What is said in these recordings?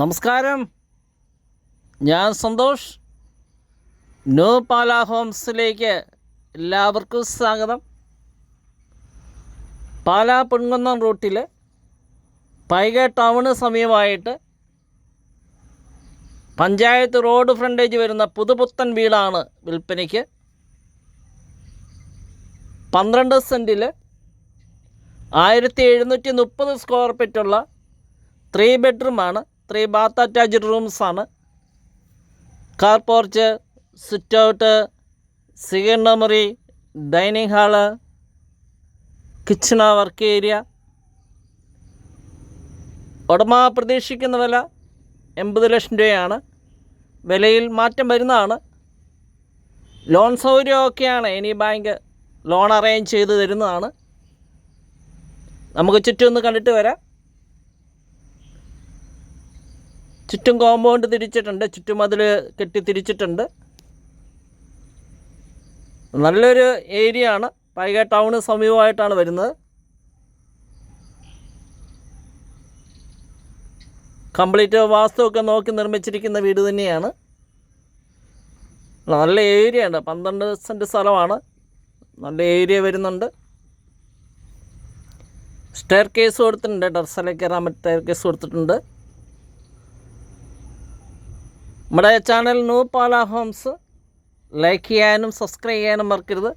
നമസ്കാരം. ഞാൻ സന്തോഷ്. ന്യൂ പാല ഹോംസിലേക്ക് എല്ലാവർക്കും സ്വാഗതം. പാല പൊൻകുന്നം റൂട്ടിൽ പൈക ടൗണ് സമീപമായിട്ട് പഞ്ചായത്ത് റോഡ് ഫ്രണ്ടേജ് വരുന്ന പുതുപുത്തൻ വീടാണ് വിൽപ്പനയ്ക്ക്. പന്ത്രണ്ട് സെന്റിൽ ആയിരത്തി എഴുന്നൂറ്റി മുപ്പത് സ്ക്വയർ ഫീറ്റുള്ള ത്രീ ബെഡ്റൂമാണ് ത്രീ ബാത്ത് അറ്റാച്ച്ഡ് റൂംസാണ് കാർ പോർച്ച് സിറ്റ് ഔട്ട് സിഗണ്ട മുറി dining hall kitchen work area. ഉടമ പ്രതീക്ഷിക്കുന്ന വില എൺപത് ലക്ഷം രൂപയാണ്. വിലയിൽ മാറ്റം വരുന്നതാണ്. ലോൺ സൗകര്യമൊക്കെയാണ് ഇനി ബാങ്ക് ലോൺ അറേഞ്ച് ചെയ്ത് തരുന്നതാണ്. നമുക്ക് ചുറ്റും ഒന്ന് കണ്ടിട്ട് വരാം. ചുറ്റും കോമ്പൗണ്ട് തിരിച്ചിട്ടുണ്ട് ചുറ്റുമതിൽ കെട്ടി തിരിച്ചിട്ടുണ്ട്. നല്ലൊരു ഏരിയ ആണ്. പൈക ടൗണ് സമീപമായിട്ടാണ് വരുന്നത്. കംപ്ലീറ്റ് വാസ്തുവൊക്കെ നോക്കി നിർമ്മിച്ചിരിക്കുന്ന വീട് തന്നെയാണ്. നല്ല ഏരിയ ഉണ്ട്. പന്ത്രണ്ട് സെന്റ് സ്ഥലമാണ്. നല്ല ഏരിയ വരുന്നുണ്ട്. സ്റ്റെയർ കേസ് കൊടുത്തിട്ടുണ്ട്. ടെറസിലേക്ക് കയറാൻ സ്റ്റെയർ കേസ് കൊടുത്തിട്ടുണ്ട്. നമ്മുടെ channel new Pala homes like ചെയ്യാനും സബ്സ്ക്രൈബ് ചെയ്യാനും മറക്കരുത്.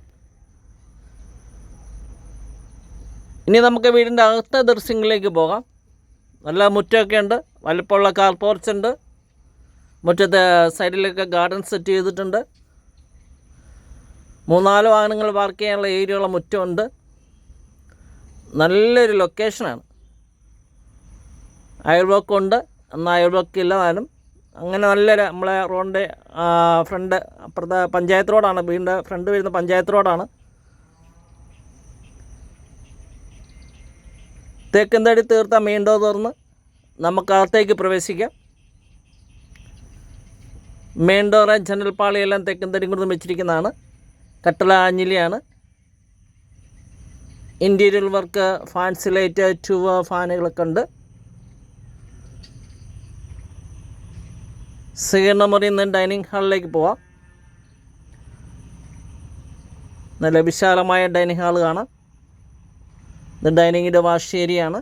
ഇനി നമുക്ക് വീടിന്റെ അകത്തെ ദൃശ്യങ്ങളിലേക്ക് പോകാം. നല്ല മുറ്റമൊക്കെ ഉണ്ട്. വലുപ്പമുള്ള കാർ പോർച്ച് ഉണ്ട്. മുറ്റത്തെ സൈഡിലൊക്കെ ഗാർഡൻ സെറ്റ് ചെയ്തിട്ടുണ്ട്. മൂന്നാൽ വാഹനങ്ങൾ പാർക്ക് ചെയ്യാനുള്ള ഏരിയയുള്ള മുറ്റമുണ്ട്. നല്ലൊരു ലൊക്കേഷനാണ് അയൽവക്കുണ്ട് എന്നാൽ അയൽവക്കില്ല താനും അങ്ങനെ നല്ലൊരു നമ്മളെ റോഡിന്റെ ഫ്രണ്ട് അപ്പുറത്തെ പഞ്ചായത്ത് റോഡാണ്. വീടിന്റെ ഫ്രണ്ട് വരുന്ന പഞ്ചായത്ത് റോഡാണ്. തേക്കന്തടി തീർത്ത മെയിൻ ഡോർ തുറന്ന്? നമുക്ക് അകത്തേക്ക് പ്രവേശിക്കാം. മെയിൻ ഡോർ ജനൽ പാളിയെല്ലാം തേക്കന്തടി കൊണ്ട് വെച്ചിരിക്കുന്നതാണ്. കട്ടള ആഞ്ഞിലിയാണ്. Interior work fancy light tube ഫാനുകളൊക്കെ ഉണ്ട്. സ്വീകരണ മുറിയിൽ നിന്ന് ഡൈനിങ് ഹാളിലേക്ക് പോവാം. നല്ല വിശാലമായ ഡൈനിങ് ഹാൾ കാണാം. ഇത് ഡൈനിങ്ങിന്റെ വാഷ് ഏരിയയാണ്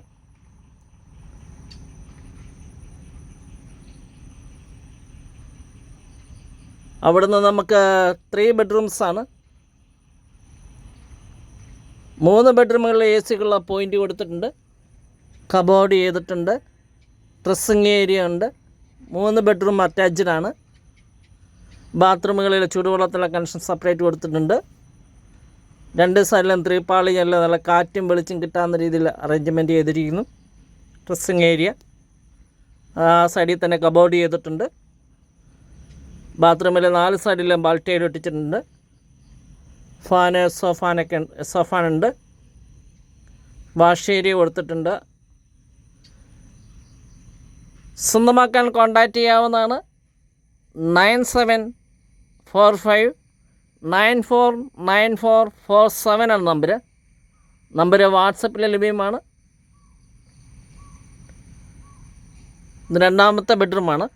അവിടുന്ന് നമുക്ക് ത്രീ ബെഡ്റൂംസാണ് മൂന്ന് ബെഡ്റൂമുകളിൽ എ സിക്കുള്ള പോയിന്റ് കൊടുത്തിട്ടുണ്ട്. കബോർഡ് ചെയ്തിട്ടുണ്ട്. ഡ്രസ്സിങ് ഏരിയ ഉണ്ട്. മൂന്ന് ബെഡ്റൂം അറ്റാച്ച്ഡ് ആണ്. ബാത്റൂമുകളിൽ ചൂടുവെള്ളത്തിലെ കണക്ഷൻ സെപ്പറേറ്റ് കൊടുത്തിട്ടുണ്ട്. രണ്ട് സൈഡിലും ത്രീപ്പാളി എല്ലാം നല്ല കാറ്റും വെളിച്ചം കിട്ടാവുന്ന രീതിയിൽ അറേഞ്ച്മെന്റ് ചെയ്തിരിക്കുന്നു. ഡ്രസ്സിങ് ഏരിയ ആ സൈഡിൽ തന്നെ കബോർഡ് ചെയ്തിട്ടുണ്ട്. ബാത്റൂമിൽ നാല് സൈഡിലും ബാൾട്ടൈഡ് ഒട്ടിച്ചിട്ടുണ്ട്. ഫാന് സോഫാനൊക്കെ സോഫാനുണ്ട് വാഷ് ഏരിയ കൊടുത്തിട്ടുണ്ട്. സ്വന്തമാക്കാൻ കോണ്ടാക്റ്റ് ചെയ്യാവുന്നതാണ് nine seven four five nine four nine four four seven ആണ് നമ്പർ നമ്പർ വാട്സപ്പിൽ ലഭ്യമാണ്. ഇത് രണ്ടാമത്തെ ബെഡ്റൂമാണ്.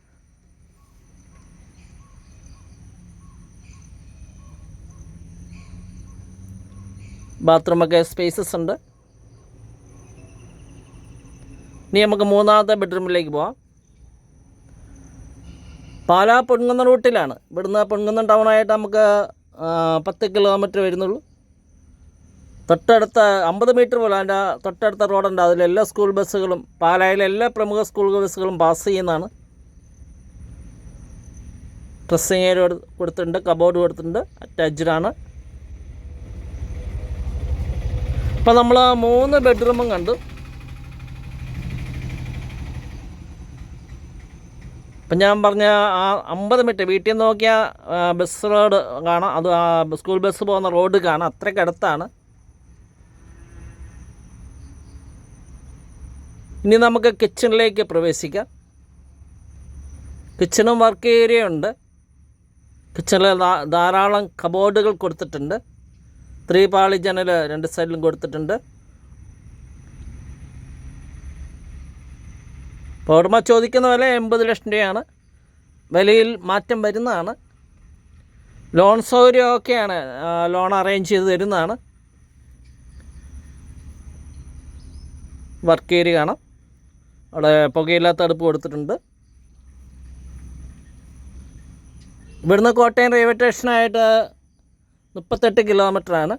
ബാത്റൂമൊക്കെ സ്പേസസ് ഉണ്ട്. ഇനി നമുക്ക് മൂന്നാമത്തെ ബെഡ്റൂമിലേക്ക് പോവാം. പാലാ പൊൻകുന്നം റൂട്ടിലാണ്. ഇവിടുന്ന് പൊൻകുന്നം ടൗണായിട്ട് നമുക്ക് പത്ത് കിലോമീറ്റർ വരുന്നുള്ളൂ. തൊട്ടടുത്ത അമ്പത് മീറ്റർ പോലെ അതിന്റെ തൊട്ടടുത്ത റോഡുണ്ട് അതിലെല്ലാ സ്കൂൾ ബസ്സുകളും പാലായിലെ എല്ലാ പ്രമുഖ സ്കൂൾ ബസ്സുകളും പാസ് ചെയ്യുന്നതാണ്. ഡ്രസ്സിങ് ഏരിയ കൊടുത്തിട്ടുണ്ട് കബോർഡ് കൊടുത്തിട്ടുണ്ട് അറ്റാച്ച്ഡ് ആണ്. അപ്പോൾ നമ്മൾ മൂന്ന് ബെഡ്റൂമും കണ്ടു. ഇപ്പം ഞാൻ പറഞ്ഞ ആ അമ്പത് മിനിറ്റ് വീട്ടിൽ നിന്ന് നോക്കിയാൽ ബസ് റോഡ് കാണാം. അത് ആ സ്കൂൾ ബസ് പോകുന്ന റോഡ് കാണാം. അത്രയ്ക്ക് അടുത്താണ്. ഇനി നമുക്ക് കിച്ചണിലേക്ക് പ്രവേശിക്കാം. കിച്ചണും വർക്ക് ഏരിയ ഉണ്ട്. കിച്ചണിൽ ധാരാളം കബോർഡുകൾ കൊടുത്തിട്ടുണ്ട്. ത്രീ പാളി ജനൽ രണ്ട് സൈഡിലും കൊടുത്തിട്ടുണ്ട്. അപ്പോൾ ഉടമ ചോദിക്കുന്ന വില എൺപത് ലക്ഷം രൂപയാണ്. വിലയിൽ മാറ്റം വരുന്നതാണ്. ലോൺ സൗകര്യമൊക്കെയാണ് ലോൺ അറേഞ്ച് ചെയ്ത് തരുന്നതാണ്. വർക്ക് ഏരിയ കാണാം. അവിടെ പുകയില്ലാത്ത അടുപ്പ് കൊടുത്തിട്ടുണ്ട്. ഇവിടുന്ന് കോട്ടയം റെയിൽവേ സ്റ്റേഷനായിട്ട് മുപ്പത്തെട്ട് കിലോമീറ്ററാണ്.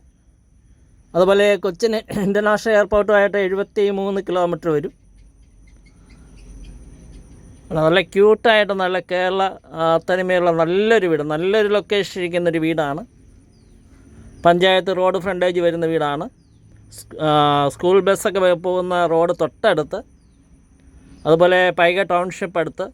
അതുപോലെ കൊച്ചിൻ ഇന്റർനാഷണൽ എയർപോർട്ടുമായിട്ട് എഴുപത്തി മൂന്ന് കിലോമീറ്റർ വരും. നല്ല ക്യൂട്ടായിട്ട് നല്ല കേരള തനിമയുള്ള നല്ലൊരു വീട് നല്ലൊരു ലൊക്കേഷൻ ഇരിക്കുന്നൊരു വീടാണ്. പഞ്ചായത്ത് റോഡ് ഫ്രണ്ടേജ് വരുന്ന വീടാണ്. സ്കൂൾ ബസ്സൊക്കെ പോകുന്ന റോഡ് തൊട്ടടുത്ത്. അതുപോലെ പൈക ടൗൺഷിപ്പ് അടുത്ത്.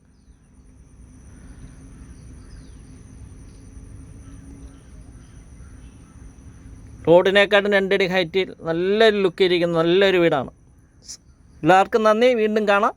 റോഡിനെക്കാട്ടും രണ്ടടി ഹൈറ്റിൽ നല്ലൊരു ലുക്ക് ഇരിക്കുന്ന നല്ലൊരു വീടാണ്. എല്ലാവർക്കും നന്ദി വീണ്ടും കാണാം.